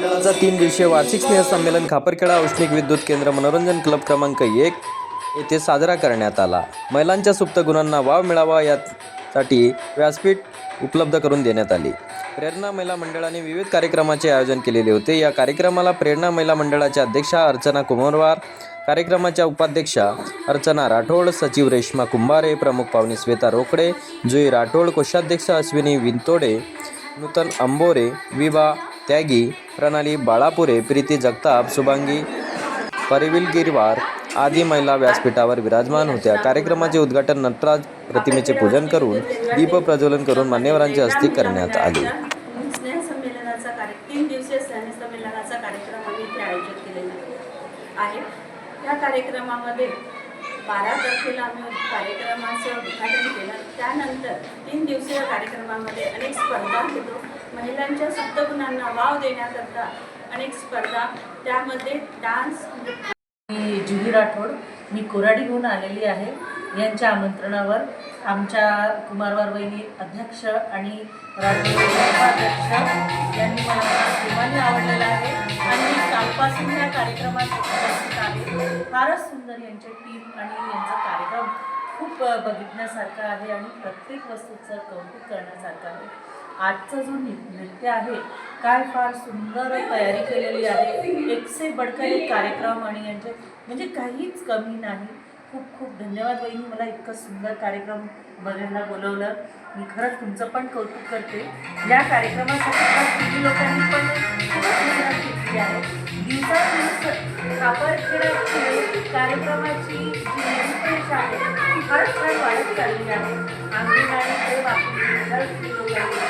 महामंडळाचा तीन दिवसीय वार्षिक स्नेहसंमेलन खापरखेडा औष्णिक विद्युत केंद्र मनोरंजन क्लब क्रमांक एक येथे साजरा करण्यात आला. महिलांच्या सुप्त गुणांना वाव मिळावा यासाठी व्यासपीठ उपलब्ध करून देण्यात आली. प्रेरणा महिला मंडळाने विविध कार्यक्रमाचे आयोजन केलेले होते. या कार्यक्रमाला प्रेरणा महिला मंडळाच्या अध्यक्षा अर्चना कुमारवार कार्यक्रमाच्या उपाध्यक्षा अर्चना राठोड सचिव रेश्मा कुंभारे प्रमुख पाहुणे श्वेता रोकडे जुई राठोड कोषाध्यक्ष अश्विनी विंतोडे नूतन अंबोरे विभा त्यागी प्रणाली बाळापुरे प्रीती जगताप शुभांगी परिविल गिरवार आदी महिला व्यासपीठावर विराजमान होत्या. कार्यक्रमाचे उद्घाटन नटराज प्रतिमेचे पूजन करून दीप प्रज्वलन करून मान्यवरांच्या हस्ते करण्यात आले. तीन दिवसीय स्नेहसंमेलनाचा कार्यक्रम आम्ही इथे आयोजित केलेला आहे. या कार्यक्रमामध्ये बारा तारखेला आम्ही कार्यक्रमाचं उद्घाटन केलं. त्यानंतर तीन दिवसीय कार्यक्रमामध्ये अनेक स्पर्धा घेतो महिलांच्या सप्तगुणांना वाव देण्याकरता अनेक स्पर्धा त्यामध्ये डान्स मी जुही राठोड मी कोराडी घेऊन आलेली आहे. यांच्या आमंत्रणावर आमच्या कुमारवार वहिनी अध्यक्ष आणि राठोड उपाध्यक्ष यांनी मला प्रेमाने आवडलेलं आहे. आणि मी कालपासून या कार्यक्रमात उपस्थित आहे. फारच सुंदर यांच्या टीम आणि यांचा कार्यक्रम खूप बघितण्यासारखा आहे आणि प्रत्येक वस्तूचं कौतुक करण्यासारखं आहे. आजचा जो नृत्य आहे काय फार सुंदर तयारी केलेली आहे. एक से बडकर एक कार्यक्रम आणि यांचे म्हणजे काहीच कमी नाही. खूप खूप धन्यवाद वहिनी मला इतकं सुंदर कार्यक्रम बघायला बोलवलं. मी खरंच तुमचं पण कौतुक करते. या कार्यक्रमासाठी लोकांनी पण घेतली आहे. दिवसादिवस कार्यक्रमाची जी आहे ती फारच छान वाढत चालली आहे. अंगणवाडी ते बाकी